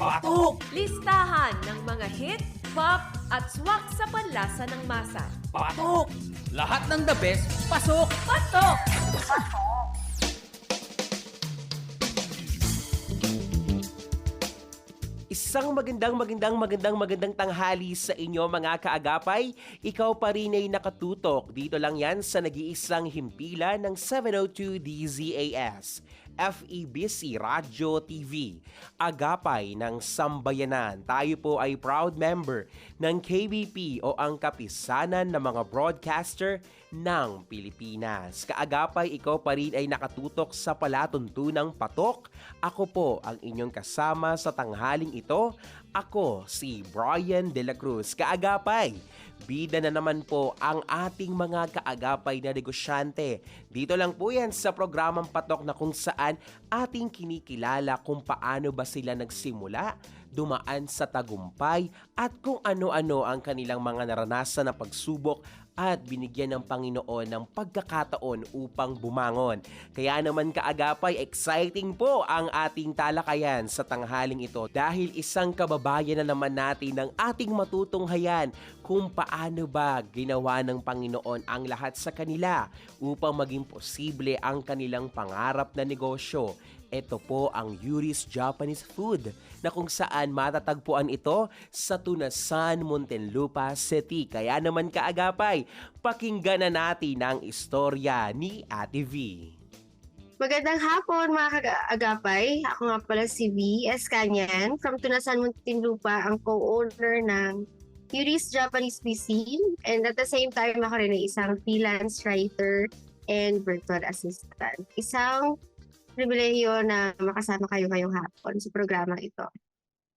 Patok! Listahan ng mga hit, pop at swak sa panlasa ng masa. Patok! Lahat ng the best, pasok! Patok! Isang magandang magandang magandang magandang tanghali sa inyo mga kaagapay. Ikaw pa rin ay nakatutok. Dito lang yan sa nag-iisang himpila ng 702 DZAS. FEBC Radio TV. Agapay ng Sambayanan. Tayo po ay proud member ng KBP o ang kapisanan ng mga broadcaster ng Pilipinas. Kaagapay, ikaw pa rin ay nakatutok sa palatuntunang patok. Ako po ang inyong kasama sa tanghaling ito. Ako si Brian De La Cruz. Kaagapay, bida na naman po ang ating mga kaagapay na negosyante. Dito lang po yan sa programang Patok na kung saan ating kinikilala kung paano ba sila nagsimula, dumaan sa tagumpay at kung ano-ano ang kanilang mga naranasan na pagsubok at binigyan ng Panginoon ng pagkakataon upang bumangon. Kaya naman kaagapay, exciting po ang ating talakayan sa tanghaling ito dahil isang kababayan na naman natin ng ating matutunghayan kung paano ba ginawa ng Panginoon ang lahat sa kanila upang maging posible ang kanilang pangarap na negosyo. Ito po ang Yuri's Japanese Food na kung saan matatagpuan ito sa Tunasan, Muntinlupa City. Kaya naman kaagapay, pakinggan na natin ang istorya ni Ate V. Magandang hapon mga kaagapay. Ako nga pala si V. Escanyan from Tunasan Muntinlupa, ang co-owner ng Yuri's Japanese Cuisine. And at the same time, ako rin ay isang freelance writer and virtual assistant. Isang pribilehiyo na makasama kayo ngayong hapon sa programa ito.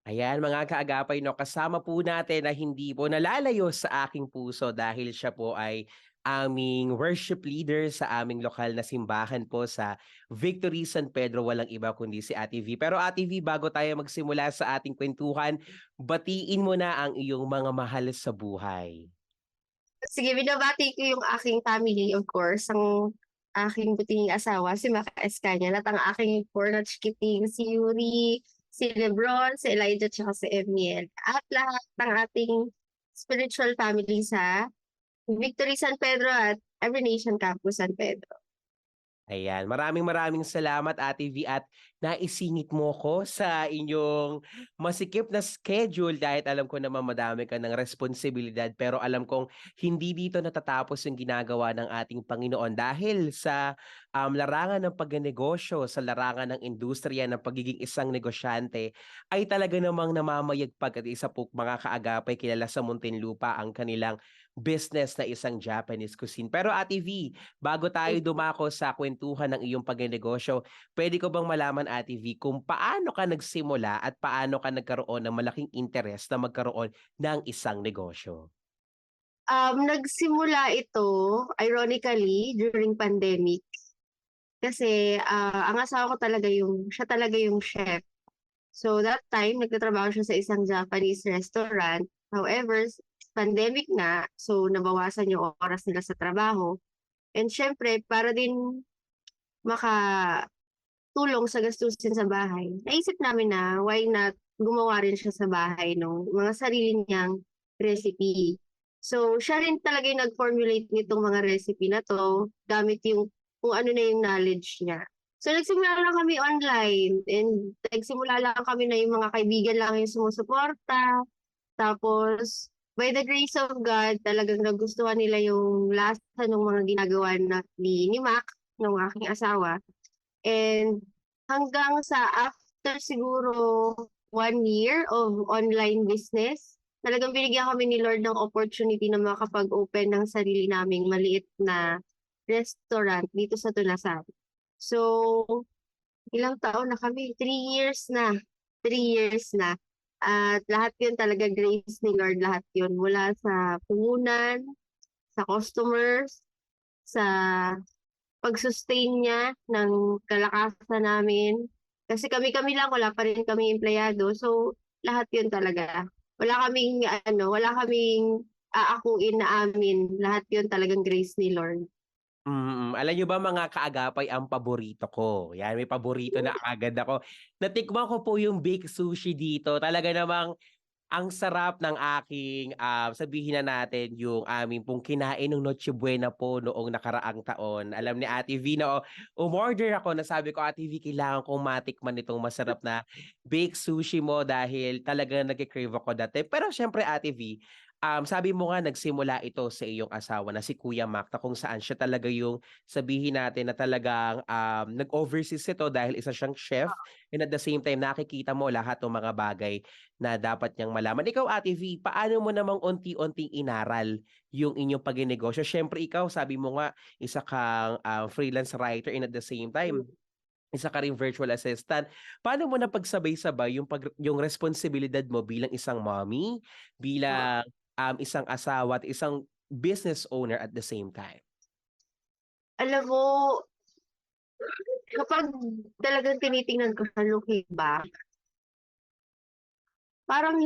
Ayan mga kaagapay, no, kasama po natin na hindi po nalalayo sa aking puso dahil siya po ay aming worship leader sa aming lokal na simbahan po sa Victory San Pedro. Walang iba kundi si Ate V. Pero Ate V, bago tayo magsimula sa ating kwentuhan, batiin mo na ang iyong mga mahal sa buhay. Sige, binabati ko yung aking family, of course, ang aking buting asawa, si Maka Escanyan, at ang aking pornat kiting, si Yuri, si Lebron, si Elijah, at si Emiel. At lahat ng ating spiritual family sa Victory San Pedro at Every Nation Campus San Pedro. Ayan, maraming maraming salamat Ate V at naisingit mo ko sa inyong masikip na schedule dahil alam ko naman madami ka ng responsibilidad pero alam kong hindi dito natatapos yung ginagawa ng ating Panginoon dahil sa um, larangan ng pagnegosyo, sa larangan ng industriya ng pagiging isang negosyante ay talaga namang namamayagpag at isa po mga kaagapay kilala sa Muntinlupa ang kanilang business na isang Japanese cuisine. Pero Ate V, bago tayo dumako sa kwentuhan ng iyong pagnegosyo, pwede ko bang malaman Ate V kung paano ka nagsimula at paano ka nagkaroon ng malaking interest na magkaroon ng isang negosyo? Um, nagsimula ito, ironically, during pandemic. Kasi ah, ang asawa ko talaga yung, siya talaga yung chef. So that time, nagtatrabaho siya sa isang Japanese restaurant. However, pandemic na, so nabawasan yung oras nila sa trabaho. And syempre, para din makatulong sa gastusin sa bahay, naisip namin na why not gumawa rin siya sa bahay ng mga sarili niyang recipe. So, siya rin talaga yung nag-formulate nitong mga recipe na to gamit yung kung ano na yung knowledge niya. So, nagsimula lang kami online and nagsimula lang kami na yung mga kaibigan lang yung sumusuporta. Tapos, by the grace of God, talagang nagustuhan nila yung lasa ng mga ginagawa na ni, ni Mac, ng aking asawa. And hanggang sa after siguro one year of online business, talagang binigyan kami ni Lord ng opportunity na makapag-open ng sarili naming maliit na restaurant dito sa Tunasan. So, ilang taon na kami? Three years na. Three years na. At lahat yun talaga grace ni Lord, lahat yun. Mula sa puhunan, sa customers, sa pag-sustain niya ng kalakasan namin. Kasi kami-kami lang, wala pa rin kami empleyado. So, lahat yun talaga. Wala kaming, ano, wala kaming aakuin na amin. Lahat yun talagang grace ni Lord. Mm, alam niyo ba mga kaagapay ang paborito ko. Yan, may paborito na agad ako. Natikman ko po yung baked sushi dito. Talaga namang ang sarap ng aking, ah, sabihin na natin yung aming pong kinain nung Noche Buena po noong nakaraang taon. Alam ni Ate V na oh, umorder ako na sabi ko, Ate V, kailangan kong matikman itong masarap na baked sushi mo dahil talaga nag-crave ako dati. Pero syempre, Ate V, um, sabi mo nga nagsimula ito sa iyong asawa na si Kuya Mac na kung saan siya talaga yung sabihin natin na talagang um, nag-overseas ito dahil isa siyang chef and at the same time nakikita mo lahat ng mga bagay na dapat niyang malaman. Ikaw Ate V, paano mo namang unti-unting inaral yung inyong paginegosyo? Syempre ikaw, sabi mo nga, isa kang um, freelance writer and at the same time, isa ka ring virtual assistant. Paano mo napagsabay-sabay yung pag, yung responsibilidad mo bilang isang mommy, bilang um, isang asawa at isang business owner at the same time? Alam mo, kapag talagang tinitingnan ko sa looking back, parang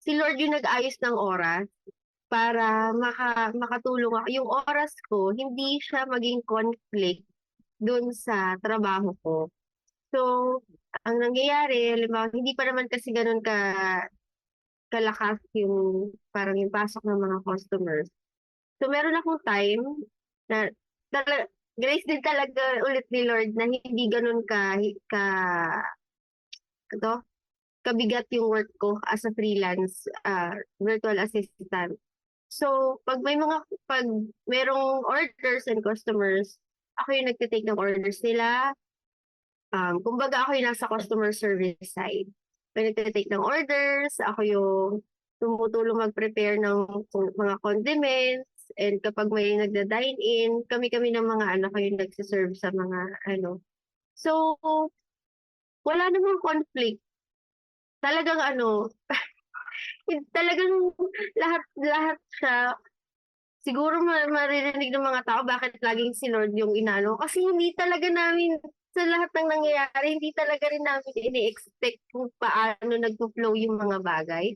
si Lord yung nag-ayos ng oras para maka, makatulong ako. Yung oras ko, hindi siya maging conflict dun sa trabaho ko. So, ang nangyayari, halimbawa, hindi pa naman kasi ganun ka kalakas yung parang yung pasok ng mga customers. So, meron akong time na tala, grace din talaga ulit ni Lord na hindi ganun ka, ka, ito, kabigat yung work ko as a freelance uh, virtual assistant. So, pag may mga, pag merong orders and customers, ako yung nagtitake ng orders nila. Um, kumbaga ako yung nasa customer service side. Pag nagtitake ng orders, ako yung tumutulong mag-prepare ng mga condiments, and kapag may nagda-dine in, kami-kami ng mga anak ko yung nagsiserve sa mga ano. So, wala namang conflict. Talagang ano, talagang lahat lahat siya siguro ma- maririnig ng mga tao bakit laging si Lord yung inano kasi hindi talaga namin sa lahat ng nangyayari hindi talaga rin namin ini-expect kung paano nagpo-flow yung mga bagay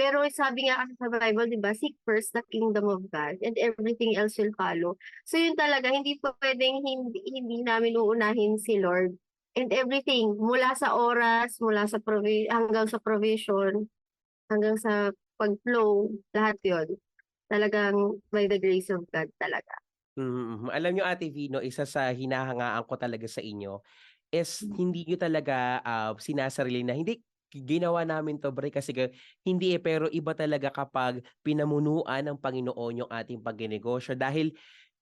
pero sabi nga kasi sa Bible, di ba, seek first the kingdom of God and everything else will follow. So yun talaga, hindi pa pwedeng hindi, hindi namin uunahin si Lord. And everything, mula sa oras, mula sa provi- hanggang sa provision, hanggang sa pag-flow, lahat yon Talagang by the grace of God talaga. Mm, alam niyo Ate Vino, isa sa hinahangaan ko talaga sa inyo is hindi niyo talaga ah, sinasarili na hindi ginawa namin to bre kasi hindi eh pero iba talaga kapag pinamunuan ng Panginoon yung ating pagninegosyo dahil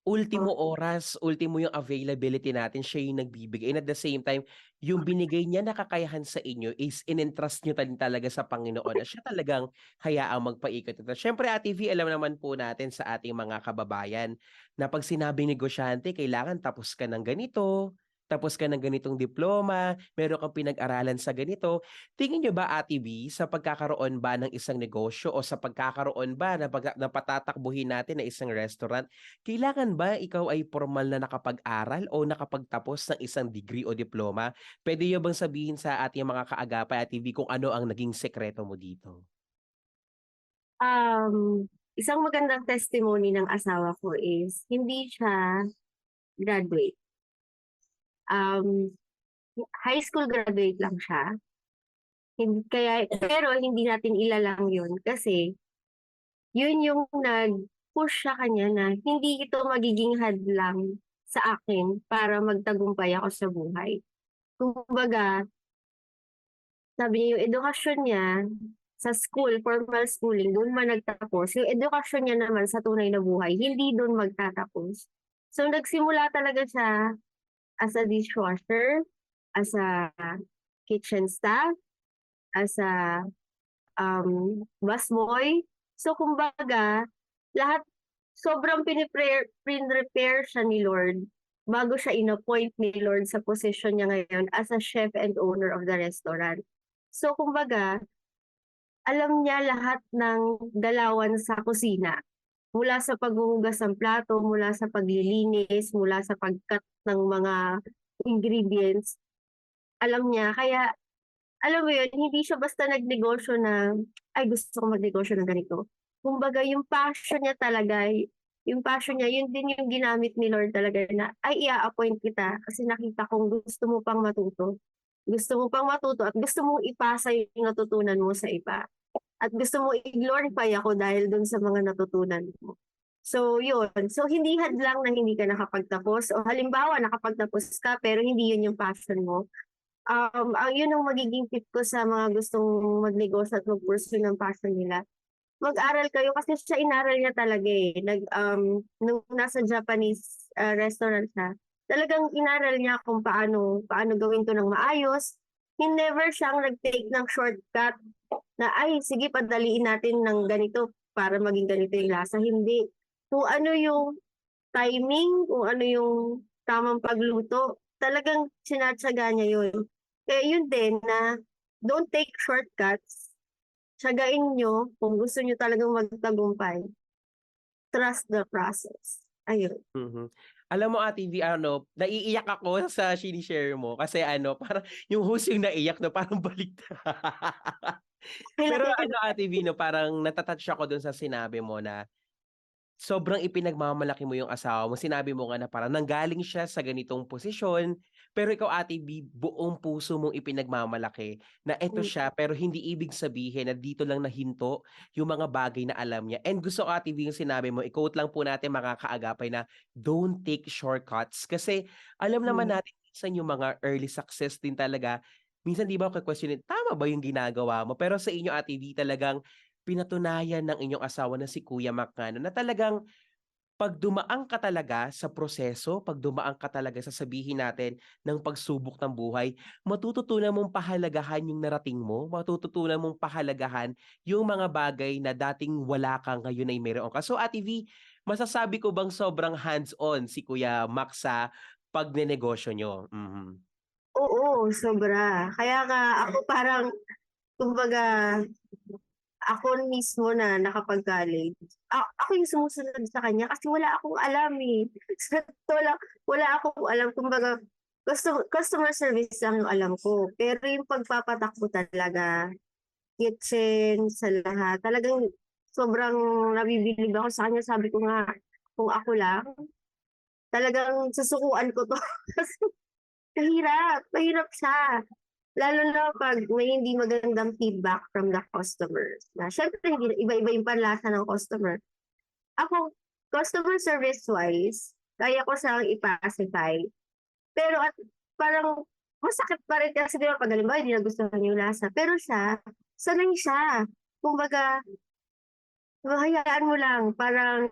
ultimo oras, ultimo yung availability natin, siya yung nagbibigay. And at the same time, yung binigay niya na kakayahan sa inyo is in-entrust nyo din talaga sa Panginoon na siya talagang hayaang magpaikot ito. Siyempre, Ate V, alam naman po natin sa ating mga kababayan na pag sinabing negosyante, kailangan tapos ka ng ganito, tapos ka ng ganitong diploma, meron kang pinag-aralan sa ganito. Tingin nyo ba, Ate B, sa pagkakaroon ba ng isang negosyo o sa pagkakaroon ba na, pag, na patatakbuhin natin na isang restaurant, kailangan ba ikaw ay formal na nakapag-aral o nakapagtapos ng isang degree o diploma? Pwede nyo bang sabihin sa ating mga kaagapay, Ate V, kung ano ang naging sekreto mo dito? Um, isang magandang testimony ng asawa ko is hindi siya graduate. Um, high school graduate lang siya. Hindi, kaya, pero hindi natin ilalang yun kasi yun yung nag-push sa kanya na hindi ito magiging hadlang sa akin para magtagumpay ako sa buhay. Kumbaga, sabi niya yung edukasyon niya sa school, formal schooling, doon man nagtapos. Yung edukasyon niya naman sa tunay na buhay, hindi doon magtatapos. So, nagsimula talaga siya as a dishwasher, as a kitchen staff, as a um, busboy. So, kumbaga, lahat, sobrang piniprepare, pinrepare siya ni Lord bago siya inappoint ni Lord sa position niya ngayon as a chef and owner of the restaurant. So, kumbaga, alam niya lahat ng galawan sa kusina. Mula sa paghuhugas ng plato, mula sa paglilinis, mula sa pagkat ng mga ingredients. Alam niya. Kaya, alam mo yun, hindi siya basta nagnegosyo na, ay gusto ko magnegosyo ng ganito. Kumbaga, yung passion niya talaga, yung passion niya, yun din yung ginamit ni Lord talaga na, ay, i-appoint kita kasi nakita kong gusto mo pang matuto. Gusto mo pang matuto at gusto mong ipasa yung natutunan mo sa iba. At gusto mo i-glorify ako dahil dun sa mga natutunan mo. So, yun. So, hindi hadlang na hindi ka nakapagtapos. O halimbawa, nakapagtapos ka pero hindi yun yung passion mo. Um, ang yun ang magiging tip ko sa mga gustong magnegosyo at mag-pursue ng passion nila mag-aral kayo kasi siya inaral niya talaga eh. Nag, um, nung nasa Japanese uh, restaurant siya, talagang inaral niya kung paano, paano gawin to ng maayos. He never siyang nag-take ng shortcut na ay, sige, padaliin natin ng ganito para maging ganito yung lasa. Hindi. Kung ano yung timing, kung ano yung tamang pagluto, talagang sinatsaga niya yun. Kaya yun din na don't take shortcuts Tsagain nyo kung gusto nyo talagang magtagumpay. Trust the process. Ayun. Mhm. Alam mo Ate V, ano, naiiyak ako sa sinishare mo kasi ano, parang yung host yung naiyak no, parang balik Pero ano Ate V, no, parang natatouch ako dun sa sinabi mo na sobrang ipinagmamalaki mo yung asawa mo. Sinabi mo nga na parang nanggaling siya sa ganitong posisyon, pero ikaw Ate B, buong puso mong ipinagmamalaki na eto Mm. siya pero hindi ibig sabihin na dito lang nahinto yung mga bagay na alam niya. And gusto ko Ate V yung sinabi mo, i-quote lang po natin mga kaagapay na don't take shortcuts kasi alam naman Mm. natin minsan yung mga early success din talaga minsan di ba question tama ba yung ginagawa mo? Pero sa inyo Ate V talagang pinatunayan ng inyong asawa na si Kuya Macano na talagang pag dumaan ka talaga sa proseso, pag dumaan ka talaga sa sabihin natin ng pagsubok ng buhay, matututunan mong pahalagahan yung narating mo, matututunan mong pahalagahan yung mga bagay na dating wala ka ngayon ay meron ka. So Ate V, masasabi ko bang sobrang hands-on si Kuya Max sa pagnenegosyo nyo? Mhm. Oo, sobra. Kaya nga ako parang, kumbaga, ako mismo na nakapag-college, a- ako yung sumusunod sa kanya kasi wala akong alam eh. Lang, wala akong alam. Kumbaga, customer, customer service lang yung alam ko. Pero yung pagpapatakbo talaga, kitchen, sa lahat, talagang sobrang nabibilib ako sa kanya. Sabi ko nga, kung ako lang, talagang susukuan ko to. Kasi mahirap, siya. Lalo na pag may hindi magandang feedback from the customers. Na syempre, hindi, iba-iba yung panlasa ng customer. Ako, customer service-wise, kaya ko siyang ipacify. Pero at parang masakit pa rin kasi di ba pag halimbawa hindi nagustuhan yung lasa. Pero siya, sanay siya. Kumbaga, hayaan mo lang. Parang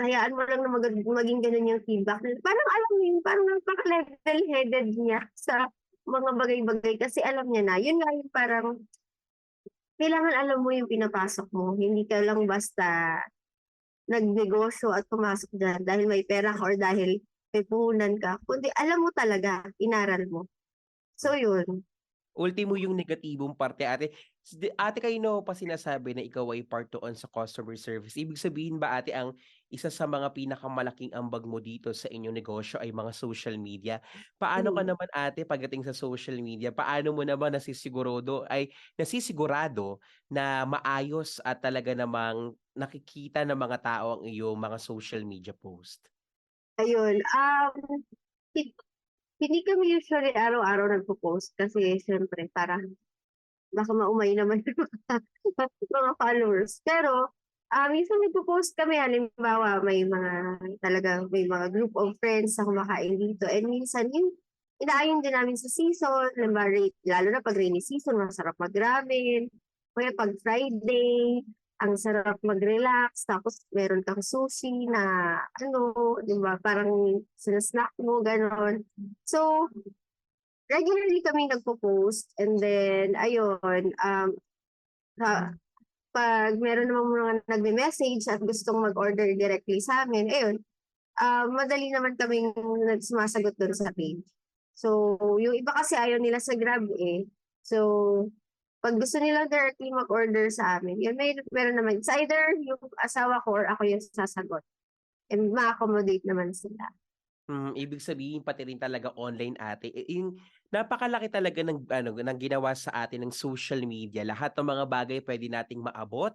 hayaan mo lang na mag- maging ganun yung feedback. Parang alam mo yun, parang napaka-level-headed niya sa mga bagay-bagay kasi alam niya na. Yun nga yung parang kailangan alam mo yung pinapasok mo. Hindi ka lang basta nagnegosyo at pumasok dyan dahil may pera ka or dahil may puhunan ka. Kundi alam mo talaga, inaral mo. So yun. Ultimo yung negatibong parte, ate. Ate, kayo no pa sinasabi na ikaw ay part doon sa customer service. Ibig sabihin ba, ate, ang isa sa mga pinakamalaking ambag mo dito sa inyong negosyo ay mga social media. Paano ka Mm. naman, ate, pagdating sa social media? Paano mo naman nasisigurado, ay nasisigurado na maayos at talaga namang nakikita ng mga tao ang iyong mga social media post? Ayun. Um, hi- hindi kami usually araw-araw nagpo-post kasi siyempre parang baka maumay naman yung mga, mga followers. Pero ah minsan nagpo-post kami halimbawa may mga talaga may mga group of friends na kumakain dito and minsan yung inaayon din namin sa season, halimbawa, lalo na pag rainy season, masarap mag-ramen. Kaya pag Friday, ang sarap mag-relax, tapos meron kang sushi na ano, di ba, parang sinasnack mo, gano'n. So, regularly kami nagpo-post and then, ayun, um, sa, pag meron namang mga nagme-message at gustong mag-order directly sa amin, ayun, ah, madali naman kaming nagsumasagot doon sa page. So, yung iba kasi ayaw nila sa Grab eh. So, pag gusto nila directly mag-order sa amin, yun, may, meron naman. It's either yung asawa ko or ako yung sasagot. And ma-accommodate naman sila. Hmm, ibig sabihin pati rin talaga online ate, eh, yung napakalaki talaga ng ano, ng ginawa sa atin ng social media. Lahat ng mga bagay puwede nating maabot,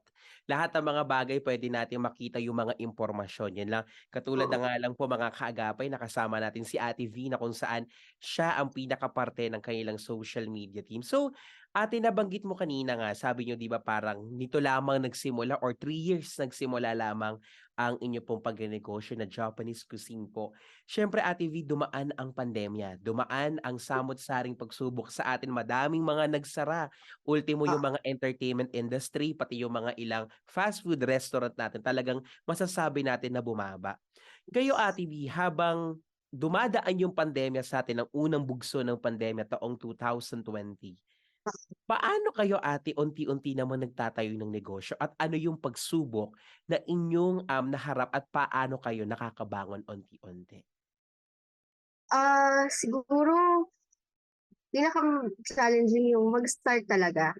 lahat ng mga bagay puwede nating makita yung mga impormasyon. Yun lang, katulad na nga lang po mga kaagapay nakasama natin si Ate V na kung saan siya ang pinakaparte ng kanilang social media team. So, ate nabanggit mo kanina nga, sabi niyo 'di ba parang nito lamang nagsimula or 3 years nagsimula lamang ang inyo pong pagnenegosyo na Japanese cuisine po. Siyempre Ate V, dumaan ang pandemya, dumaan ang samot-saring pagsubok sa atin, madaming mga nagsara. Ultimo yung Oo. mga entertainment industry, pati yung mga ilang fast food restaurant natin, talagang masasabi natin na bumaba. Kayo Ate V, habang dumadaan yung pandemya sa atin, ang unang bugso ng pandemya taong 2020, paano kayo ate unti-unti naman nagtatayo ng negosyo at ano yung pagsubok na inyong, um, naharap at paano kayo nakakabangon unti-unti? Ah, siguro pinaka-challenging yung mag-start talaga.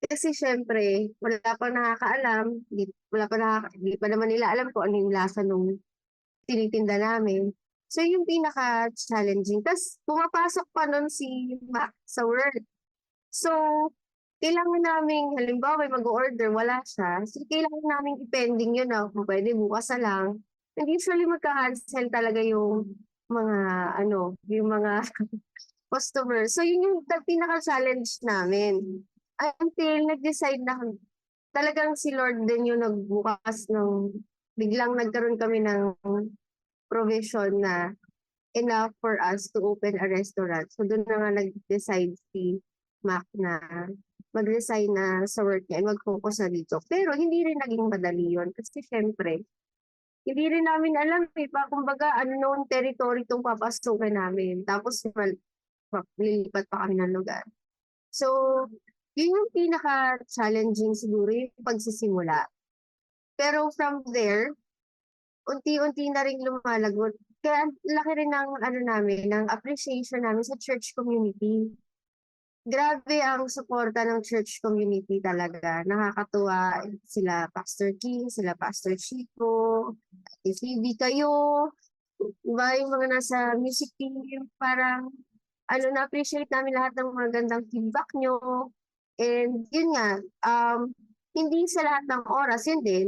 Kasi siyempre wala pang nakakaalam, di wala pa nakaka di pa naman nila alam kung ano yung lasa nung tinitinda namin. So yung pinaka-challenging ta's pumapasok pa nun si Mac sa work. So, kailangan naming halimbawa may mag-o-order wala siya, so kailangan naming i-pending yun na kung puwede bukas na lang. And usually magka-cancel talaga yung mga ano, yung mga customer. So yun yung pinaka-challenge namin. Until nag-decide na talagang si Lord din yung nagbukas ng biglang nagkaroon kami ng provision na enough for us to open a restaurant. So dun na nga nag-decide si Mac na mag-resign na sa work niya and mag-focus na dito. Pero hindi rin naging madali yun kasi siyempre hindi rin namin alam, eh, pa kumbaga unknown territory 'tong papasukin namin tapos lilipat pa kami ng lugar. So, yun yung pinaka-challenging siguro yung pagsisimula. Pero from there, unti-unti na ring lumalago kaya laki rin ng ano namin, ng appreciation namin sa church community. Grabe ang suporta ng church community talaga, nakakatuwa sila Pastor King, sila Pastor Chico, Ate Phoebe, kayo, 'di ba yung mga nasa music team, parang ano, na-appreciate namin lahat ng magagandang feedback niyo. And yun nga, um, hindi sa lahat ng oras, yun din,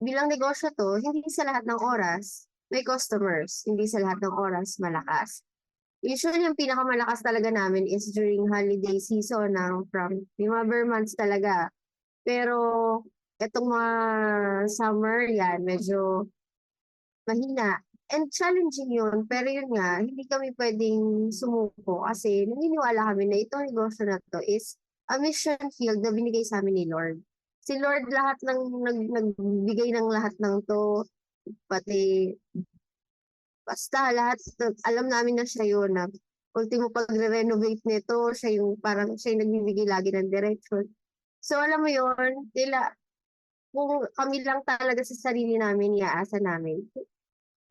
bilang negosyo 'to, hindi sa lahat ng oras may customers, hindi sa lahat ng oras malakas. Usually yung pinakamalakas talaga namin is during holiday season ng from bare months talaga. Pero etong mga summer, yan medyo mahina and challenging yun. Pero yun nga, hindi kami puwedeng sumuko kasi naniniwala kami na itong negosyo na 'to is a mission field na binigay sa'min ni Lord. Si Lord lahat ng nag nagbigay ng lahat ng 'to, pati basta lahat alam namin na siya yun na ultimo pagre-renovate nito, siya yung parang siya yung nagbibigay lagi ng direksyon. So alam mo yun, tila kung kami lang talaga sa sarili namin iaasa namin,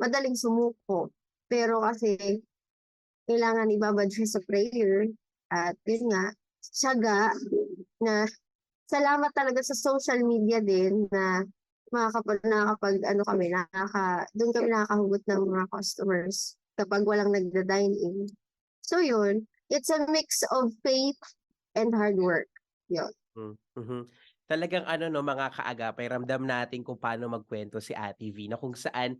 madaling sumuko. Pero kasi kailangan ibabad siya sa prayer at yun nga, tiyaga na salamat talaga sa social media din na makakapag nakakapag-ano kami, nakaka dun kami nakakahugot ng mga customers kapag walang nagda-dine in. So yun, it's a mix of faith and hard work, yun. Hmm, mhm. Talagang ano 'no, mga kaagapay ramdam natin kung paano magkuwento si Ate V na kung saan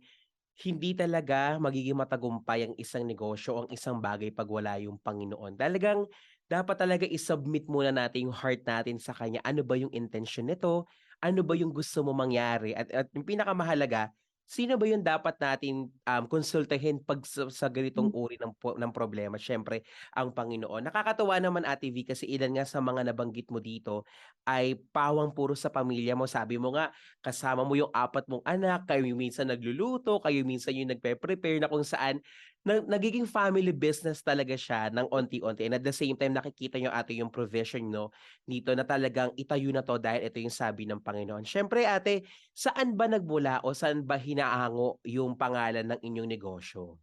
hindi talaga magiging matagumpay ang isang negosyo, ang isang bagay 'pag wala yung Panginoon. Talagang dapat talaga i-submit muna natin yung heart natin sa kanya. Ano ba yung intensyon nito? Ano ba yung gusto mong mangyari? At at yung pinakamahalaga, sino ba yung dapat natin, um, konsultahin 'pag sa sa ganitong uri ng ng problema? Siyempre ang Panginoon. Nakakatuwa naman Ate V kasi ilan nga sa mga nabanggit mo dito ay pawang puro sa pamilya mo. Sabi mo nga kasama mo yung 4 mong anak, kayo minsan nagluluto, kayo minsan yung nagpe-prepare na kung saan na nagiging family business talaga siya ng unti-unti and at the same time nakikita niyo ate yung provision niyo dito na talagang itayo na 'to dahil ito yung sabi ng Panginoon. Siyempre ate, saan ba nagmula o saan ba hinaango yung pangalan ng inyong negosyo?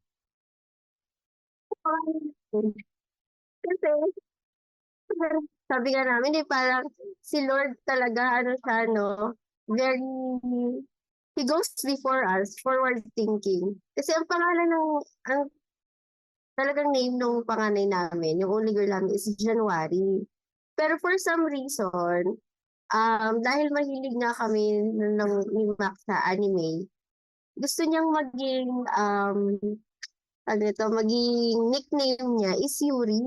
Kasi sabi nga namin, eh, parang si Lord talaga ano siya 'no, very he goes before us, forward thinking. Kasi ang pangalan ng, ang talagang name ng panganay namin, yung only girl namin is January. Pero for some reason, um, dahil mahilig nga kami ng, ng ni Max sa anime, gusto niyang maging, um, ano ito, maging nickname niya is Yuri.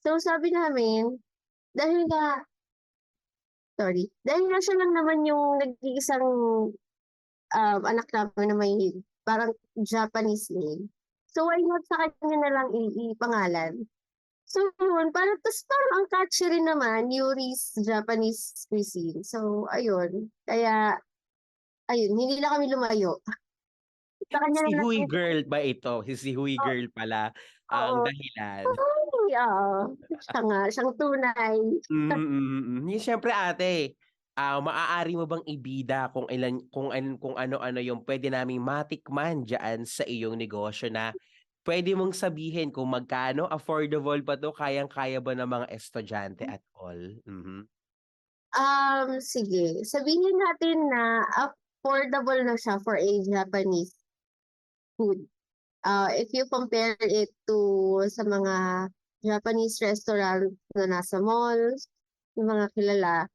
So sabi namin, dahil nga, sorry, dahil nga siya lang naman yung nag-iisang um, anak namin na may parang Japanese name. So why not sa kanya na lang ipangalan? So yun, parang, tapos parang ang catchy rin naman, Yuri's Japanese cuisine. So ayun, kaya, ayun, hindi na kami lumayo. Sa kanya Si Hui Girl ba ito? Si Hui Oh. Girl pala ang Oo. dahilan. Ay, oo. Siya nga, siyang tunay. Mm, mm, mm, mm. Siyempre ate, ah maaari mo bang ibida kung ilan kung an, kung ano-ano yung pwede naming matikman diyan sa iyong negosyo na pwede mong sabihin kung magkano affordable pa to kayang-kaya ba ng mga estudyante at all. Mhm. Um, sige. Sabihin natin na affordable na siya for a Japanese food. Uh, if you compare it to sa mga Japanese restaurant na nasa malls, yung mga kilala,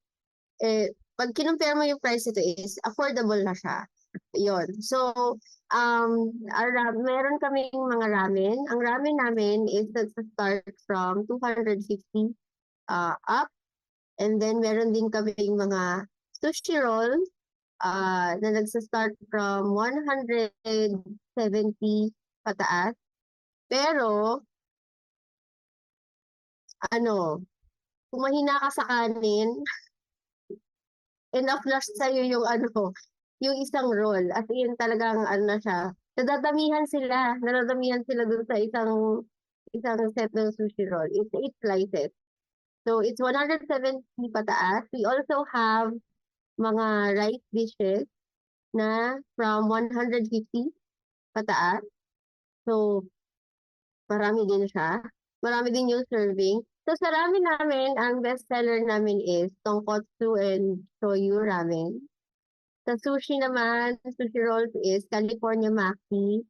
eh, pag kinumpare mo yung price ito is affordable na siya. Yun. So, um, ara, meron kaming mga ramen. Ang ramen namin is start from 250 uh, up And then meron din kaming mga sushi roll uh, na nagsa-start from 170 pataas. Pero, ano, kung mahina ka sa kanin, na sa'yo yung ano, yung isang roll. At in talagang ano na siya. Nadadamihan sila. Nadadamihan sila dun sa isang isang set ng sushi roll. It's eight slices. So it's 170 pataas. We also have mga rice dishes na from 150 pataas. So marami din siya. Marami din yung serving. So sa ramen namin, ang best seller namin is tonkotsu and shoyu ramen. Sa sushi naman, sushi rolls is California maki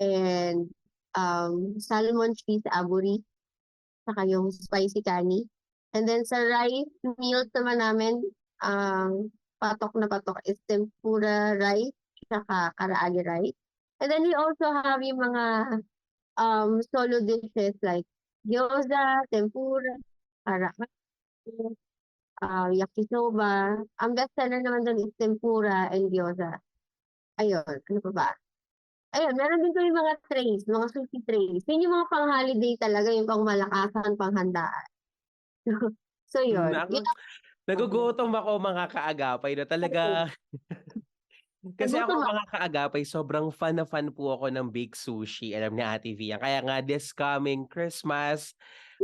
and um, salmon cheese aburi saka yung spicy kani. And then sa rice meals naman namin, ang patok na patok is tempura rice, saka karaage rice. And then we also have yung mga um, solo dishes like gyoza, tempura, karaage, uh, yakisoba. Ang best seller naman doon is tempura and gyoza. Ayun, ano pa ba? Ayun, meron din kami mga trays, mga sushi trays. Yun yung mga pang-holiday talaga, yung pang malakasan, pang-handaan. so yun. Naku, nagugutom ako mga kaagapay na talaga. Kasi ako mga kaagapay, sobrang fan na fan po ako ng big sushi. Alam ni Ate Vian. Kaya nga this coming Christmas,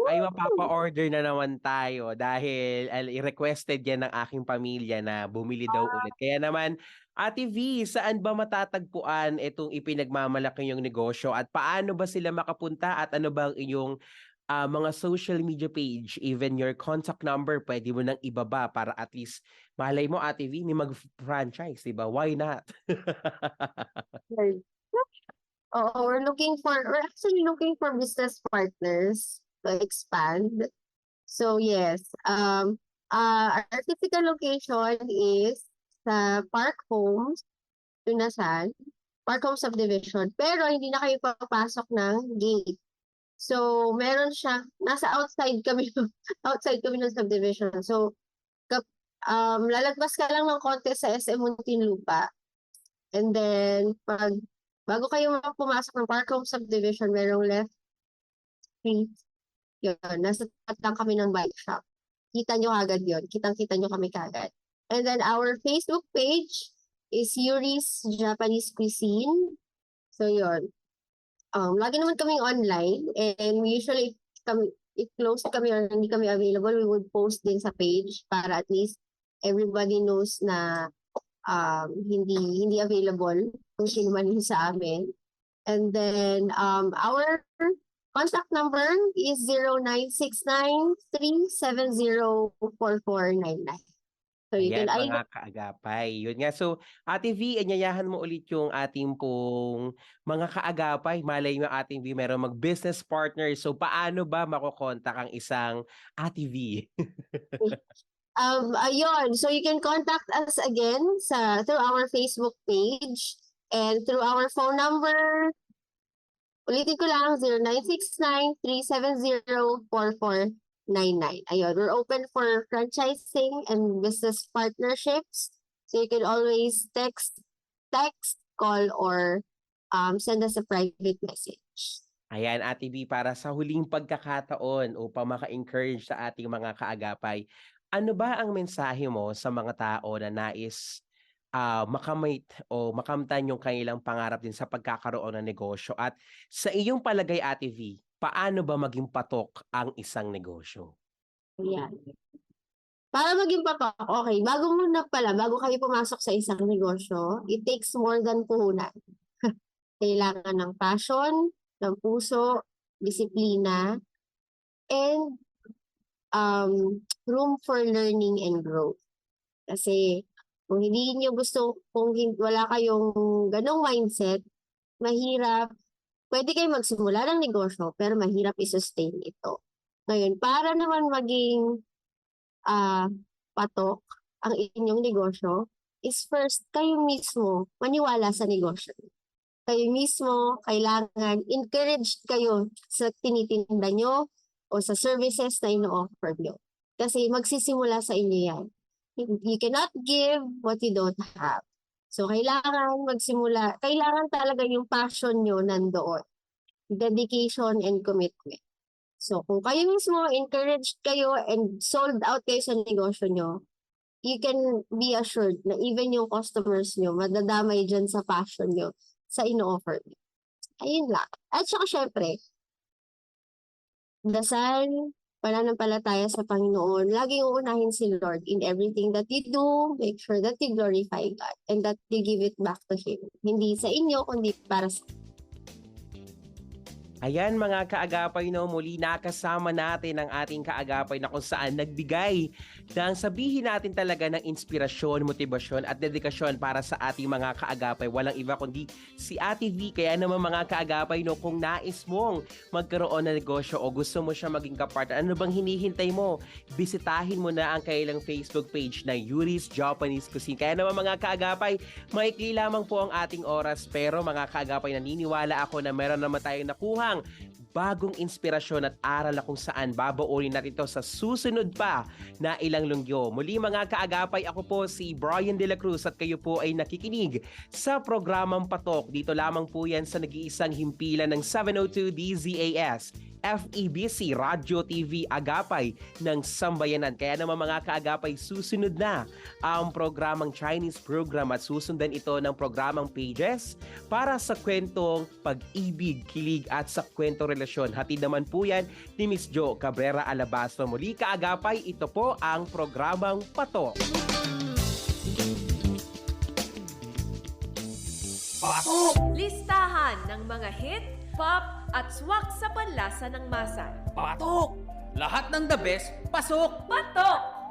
ay mapapa-order na naman tayo dahil al- requested yan ng aking pamilya na bumili daw ulit. Kaya naman, Ate V, saan ba matatagpuan itong ipinagmamalaki yung negosyo at paano ba sila makapunta at ano ba ang inyong ah, mga social media page, even your contact number, pwede mo nang ibaba para at least, malay mo Ate V, may mag-franchise, di ba? Why not? Right. Oo, we're looking for, we're actually looking for business partners to expand. So yes, um, uh, our physical location is sa Park Homes, Tunasan, Park Homes Subdivision. Pero hindi na kayo papasok ng gate. So, meron siya, nasa outside kami, outside kami ng subdivision. So, um, lalagpas ka lang ng konti sa SM Muntinlupa. And then, pag bago kayo pumasok ng Park Home Subdivision, merong left street. Yun, nasa tapat lang kami ng bike shop. Kita nyo agad yun. Kitang-kita nyo kami kagad. And then our Facebook page is Yuri's Japanese Cuisine. So yun. Um, lagi naman kaming online and we usually kami, if close kami or hindi kami available, we would post din sa page para at least everybody knows na um, hindi hindi available kung sino man sa amin. And then um, our contact number is 0969-370-4499. So you Ayan, can either mga kaagapay. Yun nga. So, Ate V, anyayahan mo ulit yung ating pong mga kaagapay. Malay mo, Ate V, meron mag-business partner. So, paano ba makokontak ang isang Ate V? Um, ayun. So you can contact us again sa through our Facebook page and through our phone number. Ulitin ko lang, 0969-370-4499. Ayun, we're open for franchising and business partnerships. So you can always text, text, call, or um, send us a private message. Ayan, Ate V, para sa huling pagkakataon upang maka-encourage sa ating mga kaagapay, ano ba ang mensahe mo sa mga tao na nais ah, makamit o makamtan yung kanilang pangarap din sa pagkakaroon ng negosyo? At sa iyong palagay, Ate V, paano ba maging patok ang isang negosyo? Ayan. Para maging patok, okay, bago muna pala, bago kayo pumasok sa isang negosyo, it takes more than puhunan. Kailangan ng passion, ng puso, disiplina, and um, room for learning and growth. Kasi kung hindi niyo gusto, kung wala kayong ganong mindset, mahirap, pwede kayo magsimula ng negosyo, pero mahirap i-sustain ito. Ngayon, para naman maging ah patok ang inyong negosyo, is first, kayo mismo maniwala sa negosyo. Kayo mismo, kailangan, encouraged kayo sa tinitinda nyo o sa services na ino-offer nyo. Kasi magsisimula sa inyo yan. You cannot give what you don't have. So, kailangan magsimula, kailangan talaga yung passion nyo nandoon. Dedication and commitment. So, kung kayo mismo encouraged kayo and sold out kayo sa negosyo nyo, you can be assured na even yung customers nyo, madadamay dyan sa passion nyo, sa ino-offer nyo. Ayun lang. At saka syempre, dasal, pananampalataya sa Panginoon, laging uunahin si Lord in everything that you do, make sure that you glorify God and that you give it back to Him. Hindi sa inyo, kundi para sa Ayan mga kaagapay no, muli nakasama natin ang ating kaagapay na kung saan nagbigay ng sabihin natin talaga ng inspirasyon, motibasyon at dedikasyon para sa ating mga kaagapay. Walang iba kundi si Ate V. Kaya naman mga kaagapay no, kung nais mong magkaroon ng negosyo o gusto mo siya maging kapartner, ano bang hinihintay mo? Bisitahin mo na ang kailang Facebook page na Yuri's Japanese Cuisine. Kaya naman mga kaagapay, maikli lamang po ang ating oras pero mga kaagapay naniniwala ako na meron naman tayong nakuhang bagong inspirasyon at aral na kung saan babaunin natin ito sa susunod pa na ilang lungyo. Muli mga kaagapay, ako po si Brian De La Cruz at kayo po ay nakikinig sa programang Patok. Dito lamang po yan sa nag-iisang himpilan ng 702 DZAS. FEBC Radio TV Agapay ng Sambayanan. Kaya naman mga kaagapay, susunod na ang programang Chinese program at susundan ito ng programang Pages para sa kwentong pag-ibig, kilig at sa kwento relasyon. Hatid naman po yan ni Miss Jo Cabrera Alabastro. Muli kaagapay, ito po ang programang Pato. Listahan ng mga hit, pop, at swak sa panlasa ng masa. Patok! Lahat ng the best, pasok! Patok!